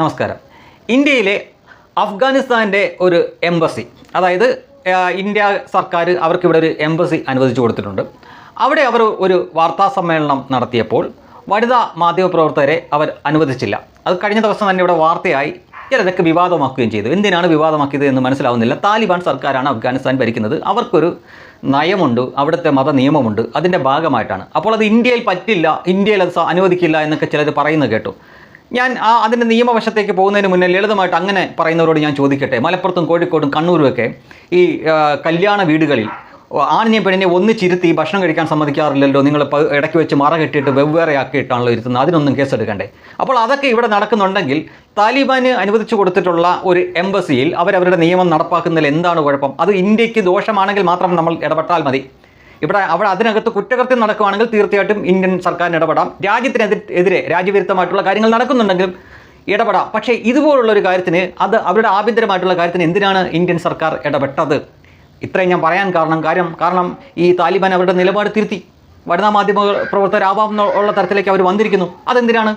നമസ്കാരം. ഇന്ത്യയിലെ അഫ്ഗാനിസ്ഥാന്റെ ഒരു എംബസി അതായത് ഇന്ത്യ സർക്കാർ അവർക്ക് ഇവിടെ ഒരു എംബസി അനുവദിച്ചു കൊടുത്തിട്ടുണ്ട്. അവിടെ അവർ ഒരു വാർത്താ സമ്മേളനം നടത്തിയപ്പോൾ വനിതാ മാധ്യമപ്രവർത്തകരെ അവർ അനുവദിച്ചില്ല. അത് കഴിഞ്ഞ ദിവസം തന്നെ ഇവിടെ വാർത്തയായി ചിലതൊക്കെ വിവാദമാക്കുകയും ചെയ്തു. എന്തിനാണ് വിവാദമാക്കിയത് എന്ന് മനസ്സിലാവുന്നില്ല. താലിബാൻ സർക്കാരാണ് അഫ്ഗാനിസ്ഥാൻ ഭരിക്കുന്നത്. അവർക്കൊരു നയമുണ്ട് അവിടുത്തെ മത നിയമമുണ്ട് അതിന്റെ ഭാഗമായിട്ടാണ്. അപ്പോൾ അത് ഇന്ത്യയിൽ പറ്റില്ല ഇന്ത്യയിൽ അത് അനുവദിക്കില്ല എന്നൊക്കെ ചിലർ പറയുന്നത് കേട്ടു. ഞാൻ ആ അതിന്റെ നിയമവശത്തേക്ക് പോകുന്നതിന് മുന്നേ ലളിതമായിട്ട് അങ്ങനെ പറയുന്നവരോട് ഞാൻ ചോദിക്കട്ടെ. മലപ്പുറത്തും കോഴിക്കോടും കണ്ണൂരുമൊക്കെ ഈ കല്യാണ വീടുകളിൽ ആണിനെ പെണ്ണിനെ ഒന്നിച്ചിരുത്തി ഭക്ഷണം കഴിക്കാൻ സമ്മതിക്കാറില്ലല്ലോ. നിങ്ങൾ ഇടയ്ക്ക് വെച്ച് മറ കെട്ടിയിട്ട് വെവ്വേറെ ആക്കിയിട്ടാണല്ലോ ഇരുത്തുന്നത്. അതിനൊന്നും കേസെടുക്കണ്ടേ. അപ്പോൾ അതൊക്കെ ഇവിടെ നടക്കുന്നുണ്ടെങ്കിൽ താലിബാന് അനുവദിച്ചു കൊടുത്തിട്ടുള്ള ഒരു എംബസിയിൽ അവരവരുടെ നിയമം നടപ്പാക്കുന്നതിൽ എന്താണ് കുഴപ്പം? അത് ഇന്ത്യയ്ക്ക് ദോഷമാണെങ്കിൽ മാത്രം നമ്മൾ ഇടപെട്ടാൽ മതി. ഇവിടെ അവിടെ അതിനകത്ത് കുറ്റകൃത്യം നടക്കുകയാണെങ്കിൽ തീർച്ചയായിട്ടും ഇന്ത്യൻ സർക്കാരിന് ഇടപെടാം. രാജ്യത്തിനെതിരെ രാജ്യവിരുദ്ധമായിട്ടുള്ള കാര്യങ്ങൾ നടക്കുന്നുണ്ടെങ്കിലും ഇടപെടാം. പക്ഷേ ഇതുപോലുള്ള ഒരു കാര്യത്തിന് അത് അവരുടെ ആഭ്യന്തരമായിട്ടുള്ള കാര്യത്തിന് എന്തിനാണ് ഇന്ത്യൻ സർക്കാർ ഇടപെട്ടത്? ഇത്രയും ഞാൻ പറയാൻ കാരണം കാര്യം കാരണം ഈ താലിബാൻ അവരുടെ നിലപാട് തിരുത്തി. വനിതാ മാധ്യമ പ്രവർത്തകരാവാം ഉള്ള തരത്തിലേക്ക് അവർ വന്നിരിക്കുന്നു. അതെന്തിനാണ്?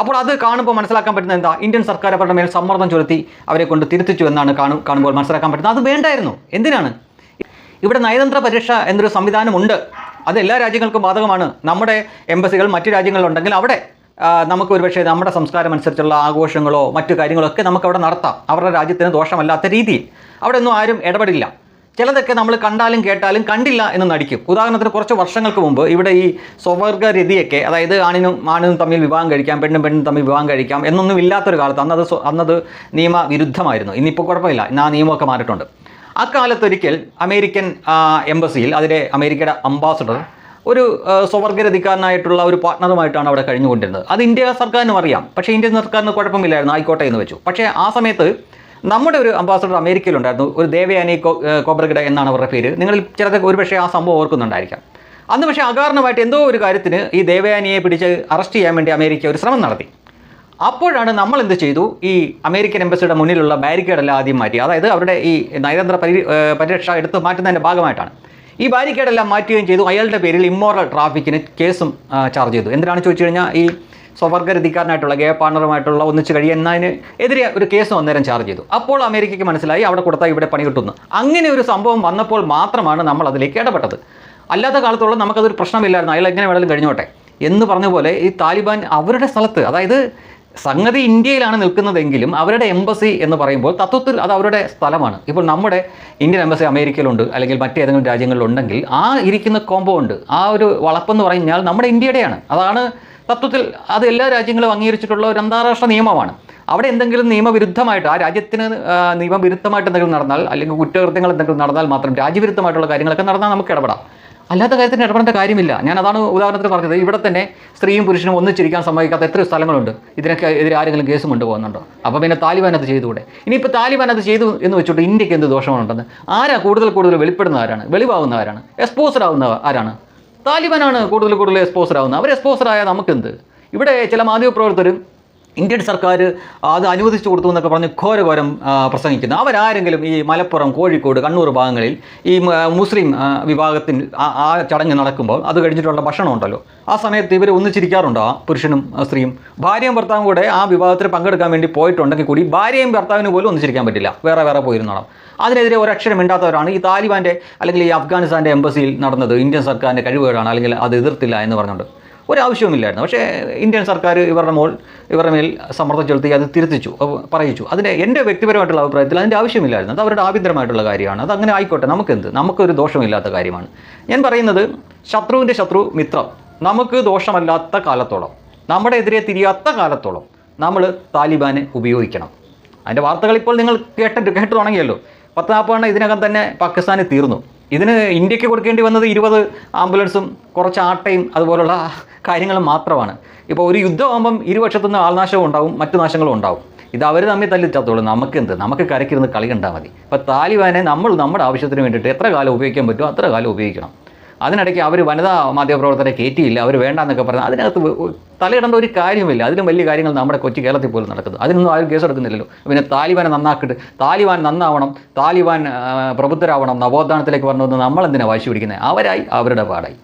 അപ്പോൾ അത് കാണുമ്പോൾ മനസ്സിലാക്കാൻ പറ്റുന്നത് എന്താ? ഇന്ത്യൻ സർക്കാർ അവരുടെ മേൽ സമ്മർദ്ദം ചുരുത്തി അവരെ കൊണ്ട് തിരുത്തിച്ചു എന്നാണ് കാണു കാണുമ്പോൾ മനസ്സിലാക്കാൻ പറ്റുന്നത്. അത് വേണ്ടായിരുന്നു. എന്തിനാണ്? ഇവിടെ നയതന്ത്ര പരീക്ഷ എന്നൊരു സംവിധാനമുണ്ട്. അത് എല്ലാ രാജ്യങ്ങൾക്കും ബാധകമാണ്. നമ്മുടെ എംബസികൾ മറ്റു രാജ്യങ്ങളിലുണ്ടെങ്കിൽ അവിടെ നമുക്ക് ഒരുപക്ഷെ നമ്മുടെ സംസ്കാരം അനുസരിച്ചുള്ള ആഘോഷങ്ങളോ മറ്റു കാര്യങ്ങളൊക്കെ നമുക്ക് അവിടെ നടത്താം. അവരുടെ രാജ്യത്തിന് ദോഷമല്ലാത്ത രീതിയിൽ. അവിടെ ഒന്നും ആരും ഇടപെടില്ല. ചിലതൊക്കെ നമ്മൾ കണ്ടാലും കേട്ടാലും കണ്ടില്ല എന്ന് നടിക്കും. ഉദാഹരണത്തിന് കുറച്ച് വർഷങ്ങൾക്ക് മുമ്പ് ഇവിടെ ഈ സ്വവർഗ രതിയൊക്കെ അതായത് ആണിനും ആണിനും തമ്മിൽ വിവാഹം കഴിക്കാം പെണ്ണും പെണ്ണും തമ്മിൽ വിവാഹം കഴിക്കാം എന്നൊന്നും ഇല്ലാത്തൊരു കാലത്ത് അന്നത് അന്നത് നിയമവിരുദ്ധമായിരുന്നു. ഇന്നിപ്പോൾ കുഴപ്പമില്ല. ഇന്ന് ആ നിയമമൊക്കെ മാറിയിട്ടുണ്ട്. അക്കാലത്തൊരിക്കൽ അമേരിക്കൻ എംബസിയിൽ അതിലെ അമേരിക്കയുടെ അംബാസഡർ ഒരു സ്വർഗരതിക്കാരനായിട്ടുള്ള ഒരു പാർട്ണറുമായിട്ടാണ് അവിടെ കഴിഞ്ഞുകൊണ്ടിരുന്നത്. അത് ഇന്ത്യ സർക്കാരിനും അറിയാം. പക്ഷേ ഇന്ത്യൻ സർക്കാരിന് കുഴപ്പമില്ലായിരുന്നു ആയിക്കോട്ടെ എന്ന് വെച്ചു. പക്ഷേ ആ സമയത്ത് നമ്മുടെ ഒരു അംബാസഡർ അമേരിക്കയിലുണ്ടായിരുന്നു ഒരു ദേവയാനി കോബ്രഗഡ എന്നാണ് അവരുടെ പേര്. നിങ്ങളിൽ ചിലതൊക്കെ ഒരുപക്ഷേ ആ സംഭവം ഓർക്കുന്നുണ്ടായിരിക്കാം. അന്ന് പക്ഷേ അകാരണമായിട്ട് എന്തോ ഒരു കാര്യത്തിന് ഈ ദേവയാനിയെ പിടിച്ച് അറസ്റ്റ് ചെയ്യാൻ വേണ്ടി അമേരിക്ക ഒരു ശ്രമം നടത്തി. അപ്പോഴാണ് നമ്മൾ എന്ത് ചെയ്തു? ഈ അമേരിക്കൻ എംബസിയുടെ മുന്നിലുള്ള ബാരിക്കേഡെല്ലാം ആദ്യം മാറ്റി. അതായത് അവരുടെ ഈ നയതന്ത്ര പരി പരിരക്ഷ എടുത്ത് മാറ്റുന്നതിന്റെ ഭാഗമായിട്ടാണ്. ഈ ബാരിക്കേഡെല്ലാം മാറ്റുകയും ചെയ്തു. അയാളുടെ പേരിൽ ഇമ്മോറൽ ട്രാഫിക്കിന് കേസും ചാർജ് ചെയ്തു. എന്തിനാണ് ചോദിച്ചു കഴിഞ്ഞാൽ ഈ സ്വവർഗരതിക്കാരനായിട്ടുള്ള ഗേ പാർട്ണറുമായിട്ടുള്ള ഒന്നിച്ച് കഴിയുന്നതിന് എതിരെ ഒരു കേസ് അന്നേരം ചാർജ് ചെയ്തു. അപ്പോൾ അമേരിക്കയ്ക്ക് മനസ്സിലായി അവിടെ കൊടുത്താൽ ഇവിടെ പണി കിട്ടുന്നു. അങ്ങനെ ഒരു സംഭവം വന്നപ്പോൾ മാത്രമാണ് നമ്മൾ അതിലേക്ക് ഇടപെട്ടത്. അല്ലാത്ത കാലത്തോളം നമുക്കതൊരു പ്രശ്നമില്ലായിരുന്നു. അയാൾ എങ്ങനെ വേണമെങ്കിലും കഴിഞ്ഞോട്ടെ. എന്ന് പറഞ്ഞ പോലെ ഈ താലിബാൻ അവരുടെ സ്ഥലത്ത് അതായത് സംഗതി ഇന്ത്യയിലാണ് നിൽക്കുന്നതെങ്കിലും അവരുടെ എംബസി എന്ന് പറയുമ്പോൾ തത്വത്തിൽ അത് അവരുടെ സ്ഥലമാണ്. ഇപ്പോൾ നമ്മുടെ ഇന്ത്യൻ എംബസി അമേരിക്കയിലുണ്ട് അല്ലെങ്കിൽ മറ്റേതെങ്കിലും രാജ്യങ്ങളിലുണ്ടെങ്കിൽ ആ ഇരിക്കുന്ന കോമ്പൗണ്ട് ആ ഒരു വളപ്പെന്ന് പറഞ്ഞാൽ നമ്മുടെ ഇന്ത്യയുടെയാണ്. അതാണ് തത്വത്തിൽ അത് എല്ലാ രാജ്യങ്ങളും അംഗീകരിച്ചിട്ടുള്ള ഒരു അന്താരാഷ്ട്ര നിയമമാണ്. അവിടെ എന്തെങ്കിലും നിയമവിരുദ്ധമായിട്ട് ആ രാജ്യത്തിന് നിയമവിരുദ്ധമായിട്ട് എന്തെങ്കിലും നടന്നാൽ അല്ലെങ്കിൽ കുറ്റകൃത്യങ്ങൾ എന്തെങ്കിലും നടന്നാൽ മാത്രം രാജ്യവിരുദ്ധമായിട്ടുള്ള കാര്യങ്ങളൊക്കെ നടന്നാൽ നമുക്ക് ഇടപെടാം. അല്ലാത്ത കാര്യത്തിന് ഇടപെടേണ്ട കാര്യമില്ല. ഞാൻ അതാണ് ഉദാഹരണത്തിന് പറഞ്ഞത്. ഇവിടെ തന്നെ സ്ത്രീയും പുരുഷനും ഒന്നിച്ചിരിക്കാൻ സമ്മതിക്കാത്ത എത്ര സ്ഥലങ്ങളുണ്ട്. ഇതിനൊക്കെ എതിരെ ആരെങ്കിലും കേസ് കൊണ്ടുപോകുന്നുണ്ടോ? അപ്പോൾ പിന്നെ താലിബാൻ അത് ചെയ്തുകൂടെ? ഇനിയിപ്പോൾ താലിബാൻ അത് ചെയ്തു എന്ന് വെച്ചിട്ട് ഇന്ത്യയ്ക്ക് എന്ത് ദോഷമാണുണ്ടെന്ന്? ആരാ കൂടുതൽ കൂടുതൽ വെളിപ്പെടുന്ന ആരാണ്? വെളിവാകുന്ന ആരാണ്? എക്സ്പോസർ ആവുന്ന ആരാണ്? താലിബാനാണ് കൂടുതൽ കൂടുതൽ എക്സ്പോസർ ആവുന്നത്. അവർ എക്സ്പോസർ ആയാൽ നമുക്കെന്ത്? ഇവിടെ ചില മാധ്യമപ്രവർത്തകരും ഇന്ത്യൻ സർക്കാർ അത് അനുവദിച്ചു കൊടുത്തു എന്നൊക്കെ പറഞ്ഞ് ഘോരഘോരം പ്രസംഗിക്കുന്നു. അവരാരെങ്കിലും ഈ മലപ്പുറം കോഴിക്കോട് കണ്ണൂർ ഭാഗങ്ങളിൽ ഈ മുസ്ലിം വിഭാഗത്തിൽ ആ- ചടങ്ങ് നടക്കുമ്പോൾ അത് കഴിഞ്ഞിട്ടുള്ള ഭക്ഷണം ഉണ്ടല്ലോ. ആ സമയത്ത് ഇവർ ഒന്നിച്ചിരിക്കാറുണ്ടോ ആ പുരുഷനും സ്ത്രീയും? ഭാര്യയും ഭർത്താവും കൂടെ ആ വിഭാഗത്തിൽ പങ്കെടുക്കാൻ വേണ്ടി പോയിട്ടുണ്ടെങ്കിൽ കൂടി ഭാര്യയും ഭർത്താവിനും പോലും ഒന്നിച്ചിരിക്കാൻ പറ്റില്ല. വേറെ വേറെ പോയിരുന്നോണം അതിനെതിരെ ഒരക്ഷരം ഇണ്ടാത്തവരാണ് ഈ താലിബാന്റെ അല്ലെങ്കിൽ ഈ അഫ്ഗാനിസ്ഥാന്റെ എംബസിയിൽ നടന്നത്. ഇന്ത്യൻ സർക്കാരിന്റെ കഴിവുകേടാണ് അല്ലെങ്കിൽ അത് എതിർത്തില്ല എന്ന് പറഞ്ഞുകൊണ്ട്. ഒരാവശ്യവുമില്ലായിരുന്നു. പക്ഷേ ഇന്ത്യൻ സർക്കാർ ഇവരുടെ മോൾ ഇവരുടെ മേൽ സമ്മർദ്ദം ചെലുത്തി അത് തിരുത്തിച്ചു പറയിച്ചു. അതിന്റെ എന്റെ വ്യക്തിപരമായിട്ടുള്ള അഭിപ്രായത്തിൽ അതിന്റെ ആവശ്യമില്ലായിരുന്നു. അത് അവരുടെ ആഭ്യന്തരമായിട്ടുള്ള കാര്യമാണ്. അത് അങ്ങനെ ആയിക്കോട്ടെ നമുക്കെന്ത്? നമുക്കൊരു ദോഷമില്ലാത്ത കാര്യമാണ്. ഞാൻ പറയുന്നത് ശത്രുവിന്റെ ശത്രു മിത്രം. നമുക്ക് ദോഷമല്ലാത്ത കാലത്തോളം നമ്മുടെ എതിരെ തിരിയാത്ത കാലത്തോളം നമ്മൾ താലിബാനെ ഉപയോഗിക്കണം. അതിന്റെ വാർത്തകൾ ഇപ്പോൾ നിങ്ങൾ കേട്ടിട്ട് കേട്ടു തുടങ്ങിയല്ലോ പത്ത് നാൽപ്പതെണ്ണം ഇതിനകം തന്നെ പാകിസ്ഥാനിൽ തീർന്നു. ഇതിന് ഇന്ത്യയ്ക്ക് കൊടുക്കേണ്ടി വന്നത് ഇരുപത് ആംബുലൻസും കുറച്ച് ആട്ടയും അതുപോലുള്ള കാര്യങ്ങളും മാത്രമാണ്. ഇപ്പോൾ ഒരു യുദ്ധമാകുമ്പം ഇരുപക്ഷത്തുനിന്ന് ആൾനാശവും ഉണ്ടാവും മറ്റു നാശങ്ങളും ഉണ്ടാവും. ഇത് അവർ തമ്മിൽ തല്ലിച്ചത്തോളം. നമുക്ക് എന്ത് നമുക്ക് കരക്കിരുന്ന് കളി കണ്ടാൽ മതി. ഇപ്പോൾ താലിബാനെ നമ്മൾ നമ്മുടെ ആവശ്യത്തിന് വേണ്ടിയിട്ട് എത്ര കാലം ഉപയോഗിക്കാൻ പറ്റുമോ അത്ര കാലം ഉപയോഗിക്കണം. അതിനിടയ്ക്ക് അവർ വനിതാ മാധ്യമപ്രവർത്തകരെ കയറ്റിയില്ല അവർ വേണ്ടാന്നൊക്കെ പറഞ്ഞു അതിനകത്ത് തലയിടേണ്ട ഒരു കാര്യമില്ല അതിലും വലിയ കാര്യങ്ങൾ നമ്മുടെ കൊച്ചു കേരളത്തിൽ പോലും നടക്കുന്നത് അതിനൊന്നും ആരും കേസ് എടുക്കുന്നില്ലല്ലോ പിന്നെ താലിബാനെ നന്നാക്കിയിട്ട് താലിബാൻ നന്നാവണം താലിബാൻ പ്രബുദ്ധരാവണം നവോത്ഥാനത്തിലേക്ക് വരണമെന്ന് നമ്മളെന്തിനാണ് വാശി പിടിക്കുന്നത് അവരായി അവരുടെ പാടായി.